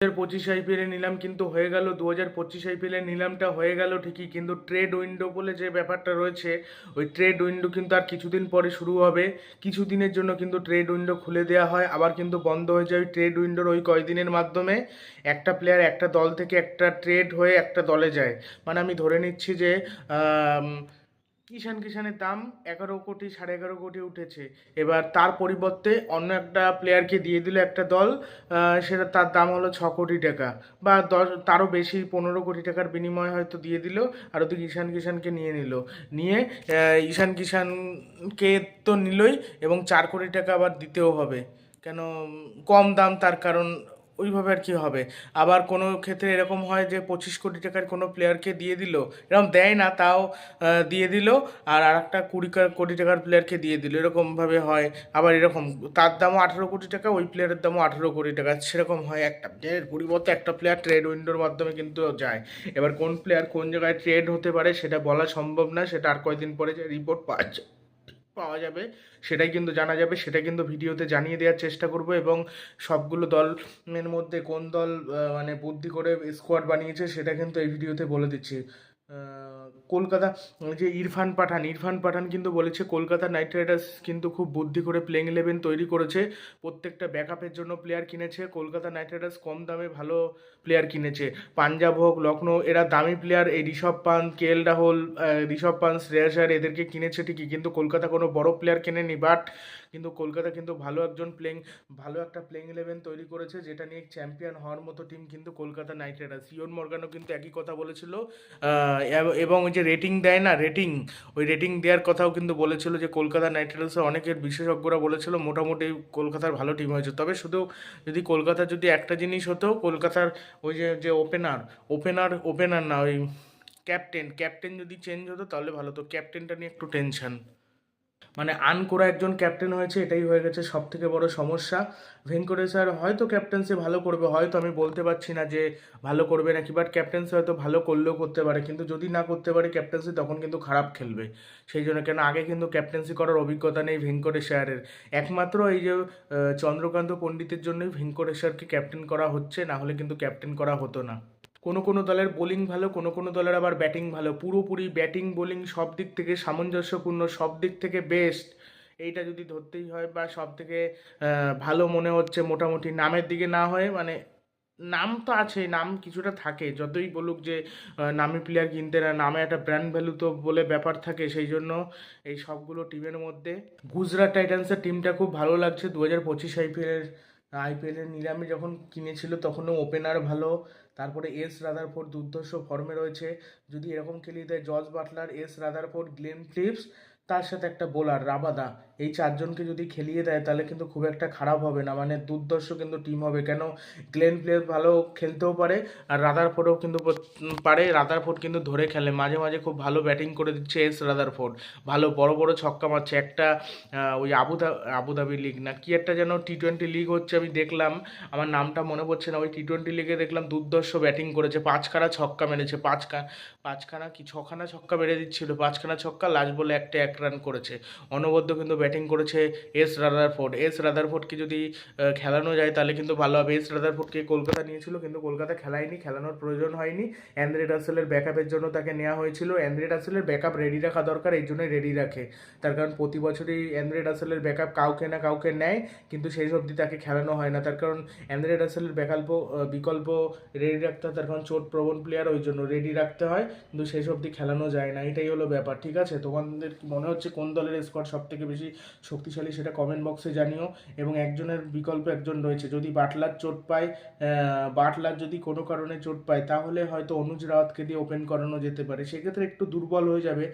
হাজার পঁচিশ আইপিএলে নিলাম, কিন্তু হয়ে গেল দু হাজার পঁচিশ আইপিএলের নিলামটা হয়ে গেল ঠিকই, কিন্তু ট্রেড উইন্ডো বলে যে ব্যাপারটা রয়েছে, ওই ট্রেড উইন্ডো কিন্তু আর কিছুদিন পরে শুরু হবে। কিছু দিনের জন্য কিন্তু ট্রেড উইন্ডো খুলে দেওয়া হয়, আবার কিন্তু বন্ধ হয়ে যায় ওই ট্রেড উইন্ডোর ওই কয়দিনের মাধ্যমে। একটা প্লেয়ার একটা দল থেকে একটা ট্রেড হয়ে একটা দলে যায়। মানে আমি ধরে নিচ্ছি যে কিষান কিষানের দাম এগারো কোটি, সাড়ে এগারো কোটি উঠেছে। এবার তার পরিবর্তে অন্য একটা প্লেয়ারকে দিয়ে দিল একটা দল সেটা তার দাম হলো ছ কোটি টাকা। বা দশ, তারও বেশি, পনেরো কোটি টাকার বিনিময়ে হয়তো দিয়ে দিল, আর ওদিকে ঈশান কিষানকে নিয়ে নিল। নিয়ে ঈশান কিষানকে তো নিলই, এবং চার কোটি টাকা আবার দিতেও হবে। কেন কম দাম তার কারণ ওইভাবে আর কি হবে। আবার কোনো ক্ষেত্রে এরকম হয় যে, পঁচিশ কোটি টাকার কোনো প্লেয়ারকে দিয়ে দিল, এরকম দেয় না, তাও দিয়ে দিল, আর আরেকটা কুড়ি কোটি টাকার প্লেয়ারকে দিয়ে দিল, এরকমভাবে হয়। আবার এরকম, তার দামও আঠেরো কোটি টাকা, ওই প্লেয়ারের দামও আঠেরো কোটি টাকা, সেরকম হয় একটা। প্লেয়ারের পরিবর্তে একটা প্লেয়ার ট্রেড উইন্ডোর মাধ্যমে কিন্তু যায়। এবার কোন প্লেয়ার কোন জায়গায় ট্রেড হতে পারে, সেটা বলা সম্ভব না, সেটা আর কয়দিন পরে যে রিপোর্ট পাওয়া যা- পাওয়া যাবে, সেটাই কিন্তু জানা যাবে সেটা কিন্তু ভিডিওতে জানিয়ে দেওয়ার চেষ্টা করব এবং সবগুলো দলের মধ্যে কোন দল মানে বুদ্ধি করে স্কোয়াড বানিয়েছে সেটা কিন্তু এই ভিডিওতে বলে দিচ্ছি। কলকাতা, যে ইরফান পাঠান ইরফান পাঠান কিন্তু বলেছে কলকাতা নাইট রাইডার্স কিন্তু খুব বুদ্ধি করে প্লেইং ইলেভেন তৈরি করেছে। প্রত্যেকটা ব্যাকআপের জন্য প্লেয়ার কিনেছে কলকাতা নাইট রাইডার্স কম দামে ভালো প্লেয়ার কিনেছে। পাঞ্জাব হোক লখনৌ এরা দামি প্লেয়ার এই ঋষভ পান্ত, কে এল রাহুল ঋষভ পান্ত শ্রেয়াসার এদেরকে কিনেছে ঠিকই, কিন্তু কলকাতা কোনো বড় প্লেয়ার কেনেনি বাট কিন্তু কলকাতা কিন্তু ভালো একজন প্লেইং ভালো একটা প্লেইং ইলেভেন তৈরি করেছে, যেটা নিয়ে চ্যাম্পিয়ন হওয়ার মতো টিম কিন্তু কলকাতা নাইট রাইডার্স ইয়ন মর্গানও কিন্তু একই কথা বলেছিল এবং ওই যে রেটিং দেয় না রেটিং ওই রেটিং দেওয়ার কথাও কিন্তু বলেছিল যে কলকাতা নাইট রাইডার্সের অনেকের বিশেষজ্ঞরা বলেছিল, মোটামুটি কলকাতার ভালো টিম হয়েছে। তবে শুধু যদি কলকাতার যদি একটা জিনিস হতো, কলকাতার ওই যে যে ওপেনার ওপেনার ওপেনার না, ওই ক্যাপ্টেন ক্যাপ্টেন যদি চেঞ্জ হতো, তাহলে ভালো হতো। ক্যাপ্টেনটা নিয়ে একটু টেনশন মানে আন করা একজন ক্যাপ্টেন হয়েছে, এটাই হয়ে গেছে সব থেকে বড় সমস্যা। ভেঙ্কটেশ্বর হয়তো ক্যাপ্টেন্সি ভালো করবে, হয়তো আমি বলতে পারছি না যে ভালো করবে নাকি বাট ক্যাপ্টেন্সি হয়তো ভালো করলেও করতে পারে, কিন্তু যদি না করতে পারে ক্যাপ্টেন্সি তখন কিন্তু খারাপ খেলবে। সেই জন্য কেন, আগে কিন্তু ক্যাপ্টেন্সি করার অভিজ্ঞতা নেই ভেঙ্কটেশ্বরের একমাত্র এই যে চন্দ্রকান্ত পণ্ডিতের জন্যই ভেঙ্কটেশ্বরকে ক্যাপ্টেন করা হচ্ছে, না হলে কিন্তু ক্যাপ্টেন করা হতো না। কোনো কোনো দলের বোলিং ভালো, কোনো কোনো দলের আবার ব্যাটিং ভালো। পুরোপুরি ব্যাটিং, বোলিং সব দিক থেকে সামঞ্জস্যপূর্ণ, সব দিক থেকে বেস্ট। এইটা যদি ধরতেই হয় বা সব থেকে ভালো মনে হচ্ছে মোটামুটি নামের দিকে না হয়ে মানে নাম তো আছে, নাম কিছুটা থাকে। যতই বলুক যে নামি প্লেয়ার কিনতে না, নামে একটা ব্র্যান্ড ভ্যালু তো বলে ব্যাপার থাকে। সেই জন্য এই সবগুলো টিমের মধ্যে গুজরাট টাইটান্সের টিমটা খুব ভালো লাগছে। দু হাজার পঁচিশ আইপিএলের আইপিএলের নিলামে যখন কিনেছিল তখনও ওপেনার ভালো। তারপরে এস রাদার রাদারফোর্ড দুর্ধর্ষ ফর্মে রয়েছে। যদি এরকম খেলিয়ে দেয় জর্জ বাটলার, এস রাদার রাদারফোর্ড, গ্লেন ফিলিপস তার সাথে একটা বোলার রাবাদা, এই চারজনকে যদি খেলিয়ে দেয় তাহলে কিন্তু খুব একটা খারাপ হবে না। মানে দুর্দর্শ কিন্তু টিম হবে। কেন? গ্লেন প্লেয়ার ভালো খেলতেও পারে আর রাদার রাদারফোর্ডও কিন্তু পারে। রাদারফোর্ড কিন্তু ধরে খেলে। মাঝে মাঝে খুব ভালো ব্যাটিং করে দিচ্ছে এস রাদার রাদারফোর্ড ভালো বড় বড় ছক্কা মারছে। একটা ওই আবুধা আবুধাবি লিগ না কি একটা যেন টি টোয়েন্টি লিগ হচ্ছে আমি দেখলাম। আমার নামটা মনে পড়ছে না। ওই টি টোয়েন্টি লিগে দেখলাম দুর্দর্শ ব্যাটিং করেছে। পাঁচখানা ছক্কা মেরেছে। পাঁচখানা পাঁচখানা কি? ছখানা ছক্কা মেরে দিচ্ছিল। পাঁচখানা ছক্কা লাস্ট বলে একটা এক রান করেছে। অনবদ্য কিন্তু ব্যাটিং করেছে এস রাদারফোর্ড এস রাদারফোর্ডকে যদি খেলানো যায় তাহলে কিন্তু ভালো হবে। এস রাদারফোর্ডকে কলকাতা নিয়েছিল, কিন্তু কলকাতা খেলায়নি, খেলানোর প্রয়োজন হয়নি। অ্যান্দ্রে রাসেলের ব্যাকআপের জন্য তাকে নেওয়া হয়েছিল। অ্যান্দ্রে রাসেলের ব্যাকআপ রেডি রাখা দরকার, এই জন্যই রেডি রাখে। তার কারণ প্রতি বছরই অ্যান্দ্রে রাসেলের ব্যাকআপ কাউকে না কাউকে নেয়, কিন্তু সেই অবধি তাকে খেলানো হয় না। তার কারণ অ্যান্দ্রে রাসেলের বিকল্প বিকল্প রেডি রাখতে হয়, তার কারণ চোট প্রবণ প্লেয়ার ওই জন্য রেডি রাখতে হয়, কিন্তু সেই অবধি খেলানো যায় না। এটাই হলো ব্যাপার, ঠিক আছে? তোমাদের কি মনে হচ্ছে কোন দলের স্কোয়াড সব থেকে বেশি শক্তিশালী সেটা কমেন্ট বক্সে জানিও। এবং একজনের বিকল্প একজন রয়েছে। যদি বাটলার চোট পায় বাটলার যদি কোনো কারণে চোট পায়, তাহলে হয়তো অনুজ রাওয়াতকে দিয়ে ওপেন করানো যেতে পারে। সেক্ষেত্রে একটু দুর্বল হয়ে যাবে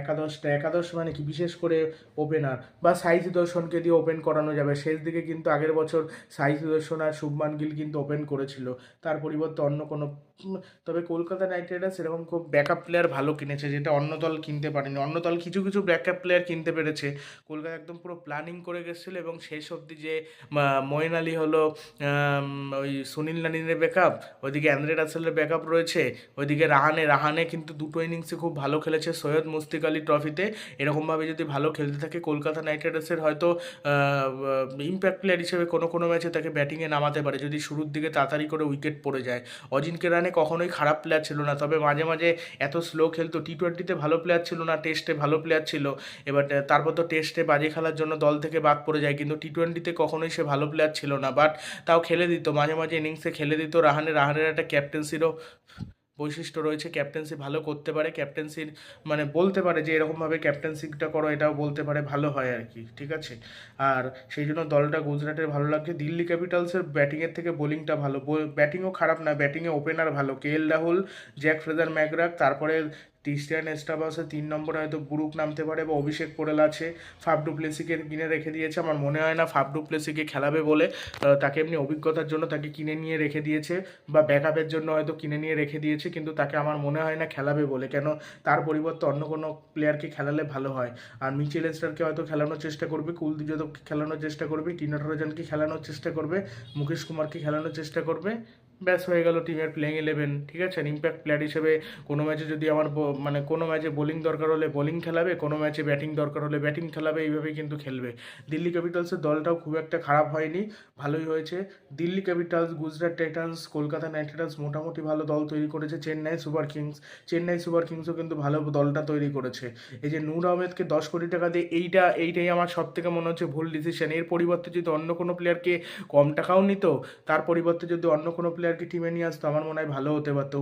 একাদশটা। একাদশ মানে কি? বিশেষ করে ওপেনার বা সাই সুদর্শনকে দিয়ে ওপেন করানো যাবে। শেষ দিকে কিন্তু আগের বছর সাই সুদর্শন আর শুভমান গিল কিন্তু ওপেন করেছিল। তার পরিবর্তে অন্য কোনো তবে কলকাতা নাইট রাইডার্স এরকম খুব ব্যাকআপ প্লেয়ার ভালো কিনেছে, যেটা অন্য দল কিনতে পারেনি। অন্য দল কিছু কিছু কিছু ব্যাকআপ প্লেয়ার কিনতে পেরেছে। কলকাতা একদম পুরো প্ল্যানিং করে গেছিল এবং শেষ অবধি যে মঈন আলী হলো ওই সুনীল নারিনের ব্যাকআপ ওইদিকে অ্যান্ড্রে রাসেলের ব্যাকআপ রয়েছে, ওইদিকে রাহানে রাহানে কিন্তু দুটো ইনিংসে খুব ভালো খেলেছে সৈয়দ মুস্তিক আলী ট্রফিতে এরকমভাবে যদি ভালো খেলতে থাকে কলকাতা নাইট রাইডার্সের হয়তো ইম্প্যাক্ট প্লেয়ার হিসেবে কোনো কোনো ম্যাচে তাকে ব্যাটিংয়ে নামাতে পারে, যদি শুরুর দিকে তাড়াতাড়ি করে উইকেট পড়ে যায়। অজিনকে রানে কখনোই খারাপ প্লেয়ার ছিল না, তবে মাঝে মাঝে এত স্লো খেলতো টি টোয়েন্টিতে ভালো প্লেয়ার ছিল না টেস্টে ভালো প্লেয়ার ছিল। এবার তারপর তো টেস্টে বাজে খেলার জন্য দল থেকে বাদ পড়ে যায়, কিন্তু টি টোয়েন্টিতে কখনোই সে ভালো প্লেয়ার ছিল না। বাট তাও খেলে দিত, মাঝে মাঝে ইনিংসে খেলে দিত। রাহানে রাহানের একটা ক্যাপ্টেন্সিরও বৈশিষ্ট্য রয়েছে ক্যাপ্টেন্সি ভালো করতে পারে ক্যাপ্টেন্সির মানে বলতে পারে যে এরকমভাবে ক্যাপ্টেন্সিটা করো, এটাও বলতে পারে, ভালো হয় আর কি, ঠিক আছে? আর সেই জন্য দলটা গুজরাটের ভালো লাগছে। দিল্লি ক্যাপিটালসের ব্যাটিংয়ের থেকে বোলিংটা ভালো। ব্যাটিংও খারাপ না ব্যাটিংয়ে ওপেনার ভালো। K L Rahul Jake Fraser McGurk তারপরে ক্রিস্টিয়ান এস্টাবাসে তিন নম্বরে হয়তো বুরুক নামতে পারে বা অভিষেক পোরেল আছে। ফাফ ডুপ্লেসিকে কিনে রেখে দিয়েছে। আমার মনে হয় না ফাফ ডুপ্লেসিকে খেলাবে বলে তাকে এমনি অভিজ্ঞতার জন্য তাকে কিনে নিয়ে রেখে দিয়েছে বা ব্যাকআপের জন্য হয়তো কিনে নিয়ে রেখে দিয়েছে, কিন্তু তাকে আমার মনে হয় না খেলাবে বলে। কেন? তার পরিবর্তে অন্য কোনো প্লেয়ারকে খেলালে ভালো হয়। আর মিচেল স্টারকে হয়তো খেলানোর চেষ্টা করবে কুলদীপ যাদবকে খেলানোর চেষ্টা করবে টিনা টরজানকে খেলানোর চেষ্টা করবে মুকেশ কুমারকে খেলানোর চেষ্টা করবে। ব্যাস হয়ে গেল টিমের প্লেইং ইলেভেন ঠিক আছে? ইম্প্যাক্ট প্লেয়ার হিসেবে কোনো ম্যাচে যদি আমার মানে কোনো ম্যাচে বোলিং দরকার হলে বোলিং খেলাবে, কোনো ম্যাচে ব্যাটিং দরকার হলে ব্যাটিং খেলাবে, এইভাবেই কিন্তু খেলবে। দিল্লি ক্যাপিটালসের দলটাও খুব একটা খারাপ হয়নি, ভালোই হয়েছে। Delhi Capitals Gujarat Titans Kolkata Knight Riders মোটামুটি ভালো দল তৈরি করেছে। Chennai Super Kings, Chennai Super কিংসও কিন্তু ভালো দলটা তৈরি করেছে। এই যে নূর আহমেদকে দশ কোটি টাকা দিয়ে, এইটা, এইটাই আমার সব থেকে মনে হচ্ছে ভুল ডিসিশন এর পরিবর্তে যদি অন্য কোনো প্লেয়ারকে কম টাকাও নিত, তার পরিবর্তে যদি অন্য কোনো প্লেয়ারকে টিমে নিয়ে আসতো আমার মনে হয় ভালো হতে পারতো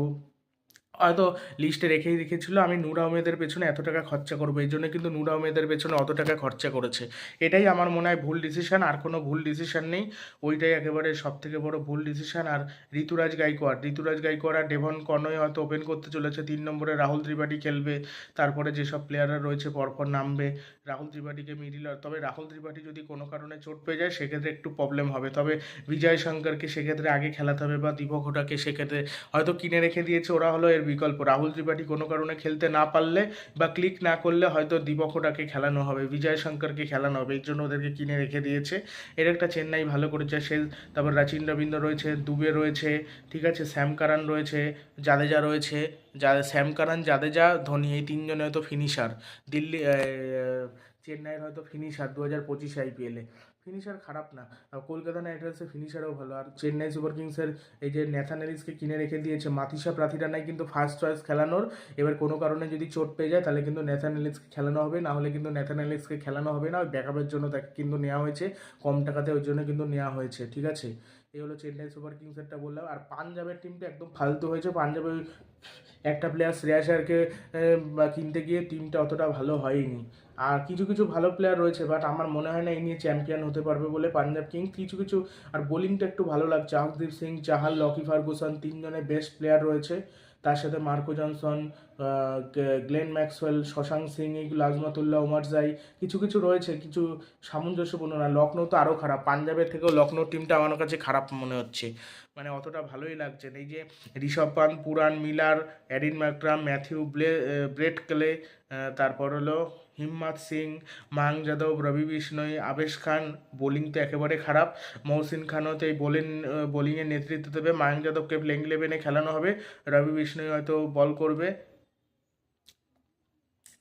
হয়তো লিস্টে রেখেই রেখেছিল, আমি নূর আহমেদের পেছনে এত টাকা খরচা করব, এই জন্য কিন্তু নূর আহমেদের পেছনে অত টাকা খরচা করেছে। এটাই আমার মনে হয় ভুল ডিসিশান আর কোনো ভুল ডিসিশান নেই। ওইটাই একেবারে সব থেকে বড় ভুল ডিসিশান আর ঋতুরাজ গাইকোয়াড়। ঋতুরাজ গাইকোয়াড় আর ডেভন কর্নয় হয়তো ওপেন করতে চলেছে, তিন নম্বরে রাহুল ত্রিপাঠী খেলবে, তারপরে যেসব প্লেয়াররা রয়েছে পরপর নামবে, রাহুল ত্রিপাঠীকে মিডিল তবে রাহুল ত্রিপাঠী যদি কোনো কারণে চোট পেয়ে যায়, সেক্ষেত্রে একটু প্রবলেম হবে। তবে বিজয় শঙ্করকে সেক্ষেত্রে আগে খেলাতে হবে, বা দীপক হোটাকে সেক্ষেত্রে হয়তো কিনে রেখে দিয়েছে, ওরা হলো এর বিকল্প। রাহুল ত্রিপাঠী কোনো কারণে খেলতে না পারলে বা ক্লিক না করলে হয়তো দীপক হোটাকে খেলানো হবে, বিজয় শঙ্করকে খেলানো হবে, এর জন্য ওদেরকে কিনে রেখে দিয়েছে। এর একটা চেন্নাই ভালো করেছে, সে তারপর রাচিন রবীন্দ্র রয়েছে, দুবে রয়েছে, ঠিক আছে শ্যাম কারান রয়েছে, জাদেজা রয়েছে, যা শ্যাম কারান, জাদেজা, ধোনি, এই তিনজনে হয়তো ফিনিশার দিল্লি চেন্নাইয়ের হয়তো ফিনিশার দু হাজার পঁচিশে আইপিএলে ফিনিশার খারাপ না। কলকাতা নাইট রাইডার্সের ফিনিশারও ভালো। আর চেন্নাই সুপার কিংসের এই যে ন্যাথানেলিসকে কিনে রেখে দিয়েছে, মাতিসা প্রাথিরানাই কিন্তু ফার্স্ট চয়েস খেলানোর। এবার কোনো কারণে যদি চোট পেয়ে যায়, তাহলে কিন্তু ন্যাথানেলিসকে খেলানো হবে, না হলে কিন্তু ন্যাথানেলিসকে খেলানো হবে না। ব্যাকআপের জন্য তাকে কিন্তু নেওয়া হয়েছে। কম টাকাতে ওই জন্য কিন্তু নেওয়া হয়েছে, ঠিক আছে? এই হলো চেন্নাই সুপার কিংসেরটা বললাম। আর পাঞ্জাবের টিমটা একদম ফালতু হয়েছে। পাঞ্জাবে একটা প্লেয়ার শ্রেয়াস আয়ারকে কিনতে গিয়ে টিমটা অতটা ভালো হয়নি। আর কিছু কিছু ভালো প্লেয়ার রয়েছে বাট আমার মনে হয় না এই নিয়ে চ্যাম্পিয়ন হতে পারবে বলে পাঞ্জাব কিংস কিছু কিছু, আর বোলিংটা একটু ভালো লাগছে। আকদীপ সিং চাহাল লকি ফার্গুসন তিনজনের বেস্ট প্লেয়ার রয়েছে। তার সাথে Marco Jansen Glenn Maxwell, Shashank Singh এইগুলো আজমাতুল্লাহ, উমার জাই, কিছু কিছু রয়েছে, কিছু সামঞ্জস্যপূর্ণ না, লখনৌ তো আরও খারাপ, পাঞ্জাবের থেকেও লখনৌ টিমটা আমার কাছে খারাপ মনে হচ্ছে মানে অতটা ভালোই লাগছে এই যে Rishabh Pant, Pooran Miller Aiden Markram Matthew ব্লে Brett clay তারপর হলো হিম্মত সিং, মাং যাদব, রবি বিষ্ণই, আবেশ খান, বোলিং তো একেবারে খারাপ। মহসিন খানও তো এই বোলিং, বোলিংয়ের নেতৃত্ব দেবে। মায়াঙ্ক যাদবকে প্লেইং ইলেভেনে খেলানো হবে। রবি বিষ্ণই হয়তো বল করবে।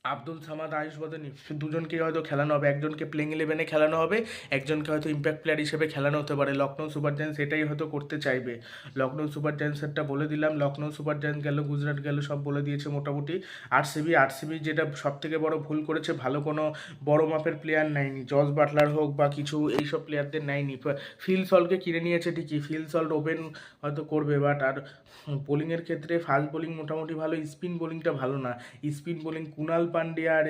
আব্দুল সামাদ আয়ুষ বদনি, দুজনকে হয়তো খেলানো হবে। একজনকে প্লেইং ইলেভেনে খেলানো হবে, একজনকে হয়তো ইম্প্যাক্ট প্লেয়ার হিসেবে খেলানো হতে পারে। লখনৌ সুপার জায়ান্টস এটাই হয়তো করতে চাইবে। লখনৌ সুপার জায়ান্টসেরটা বলে দিলাম। লখনৌ সুপার জায়ান্টস গেল, গুজরাট গেল, সব বলে দিয়েছে মোটামুটি। আরসিবি আরসিবি যেটা সব থেকে বড় ভুল করেছে, ভালো কোনো বড় মাপের প্লেয়ার নেয়নি। জর্জ বাটলার হোক বা কিছু এইসব প্লেয়ারদের নেয়নি। ফিল সলকে কিনে নিয়েছে ঠিকই। ফিল সল্ট ওপেন হয়তো করবে বাট আর বোলিংয়ের ক্ষেত্রে ফাস্ট বোলিং মোটামুটি ভালো। স্পিন বোলিংটা ভালো না। স্পিন বোলিং কুনাল পান্ডিয়া আর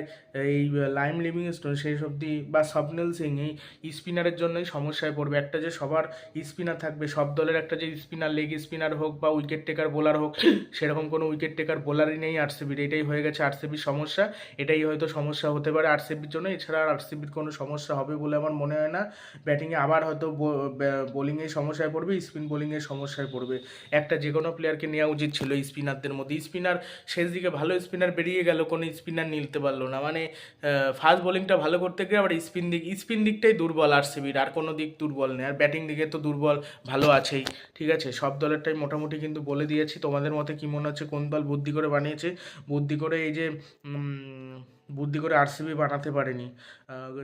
এই লাইম লিভিংস্টোন সেই অবধি বা স্বপ্নেল সিং এই স্পিনারের জন্যই সমস্যায় পড়বে। একটা যে সবার স্পিনার থাকবে, সব দলের একটা যে স্পিনার লেগ স্পিনার হোক বা উইকেট টেকার বোলার হোক, সেরকম কোনো উইকেট টেকার বোলারই নেই আরসিবির এটাই হয়ে গেছে আরসিবির সমস্যা। এটাই হয়তো সমস্যা হতে পারে আরসিবির জন্য। এছাড়া আর আরসিবির কোনো সমস্যা হবে বলে আমার মনে হয় না। ব্যাটিংয়ে আবার হয়তো বোলিংয়ে সমস্যায় পড়বে স্পিন বোলিংয়ে সমস্যায় পড়বে। একটা যে কোনো প্লেয়ারকে নেওয়া উচিত ছিল স্পিনারদের মধ্যে। স্পিনার শেষ দিকে ভালো স্পিনার বেরিয়ে গেল, কোনো স্পিনার নিতে পারল না। মানে ফাস্ট বোলিংটা ভালো করতে গিয়ে আবার স্পিন দিক, স্পিন দিকটাই দুর্বল আরসিবির, আর কোনো দিক দুর্বল নেই। আর ব্যাটিং দিকে তো দুর্বল, ভালো আছেই, ঠিক আছে? সব দলেরটাই মোটামুটি কিন্তু বলে দিয়েছি। তোমাদের মতে কী মনে হচ্ছে কোন দল বুদ্ধি করে বানিয়েছে? বুদ্ধি করে এই যে বুদ্ধি করে আরসিবি বানাতে পারেনি।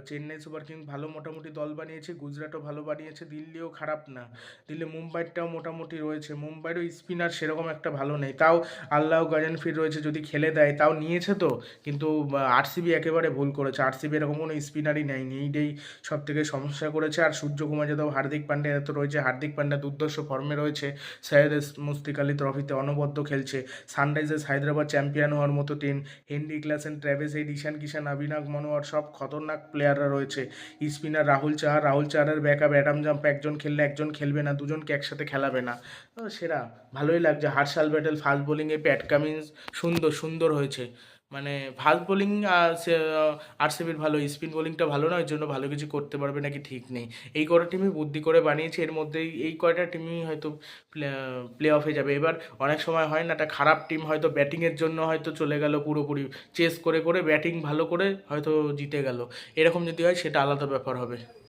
চেন্নাই সুপার কিংস ভালো মোটামুটি দল বানিয়েছে, গুজরাটও ভালো বানিয়েছে, দিল্লিও খারাপ না। দিল্লি মুম্বাইটাও মোটামুটি রয়েছে মুম্বাইয়েরও স্পিনার সেরকম একটা ভালো নেই। তাও আল্লাহ গাজানফির রয়েছে যদি খেলে দেয়, তাও নিয়েছে তো, কিন্তু আরসিবি একেবারে ভুল করেছে। আরসিবি এরকম কোনো স্পিনারই নেয়নি। এইটাই সব থেকে সমস্যা করেছে আর সূর্যকুমার যাদব, হার্দিক পান্ডে এত রয়েছে, হার্দিক পান্ডা দুর্দর্শ ফর্মে রয়েছে, সৈয়দ মুস্তিক আলী ট্রফিতে অনবদ্য খেলছে। সানরাইজার্স হায়দ্রাবাদ চ্যাম্পিয়ন হওয়ার মতো team Heinrich Klaasen, Travis Ishan Kishan অভিনাগ Monowar সব খতরনাক প্লেয়াররা রয়েছে। স্পিনার রাহুল চাহার রাহুল চাহারের ব্যাকআপ অ্যাডাম জাম্প একজন খেললে একজন খেলবে না, দুজনকে একসাথে খেলাবে না। সেরা, ভালোই লাগছে। হার্শাল ব্যাটেল ফাস্ট বোলিংয়ে প্যাট কামিন্স সুন্দর সুন্দর হয়েছে। মানে ফাস্ট বোলিং আরসিবির ভালো স্পিন বোলিংটা ভালো না ওই জন্য ভালো কিছু করতে পারবে নাকি ঠিক নেই। এই কটা টিমই বুদ্ধি করে বানিয়েছে, এর মধ্যেই এই কয়টা টিমই হয়তো প্লে অফে যাবে। এবার অনেক সময় হয় না, একটা খারাপ টিম হয়তো ব্যাটিংয়ের জন্য হয়তো চলে গেল পুরোপুরি চেস করে করে ব্যাটিং ভালো করে হয়তো জিতে গেল। এরকম যদি হয়, সেটা আলাদা ব্যাপার হবে।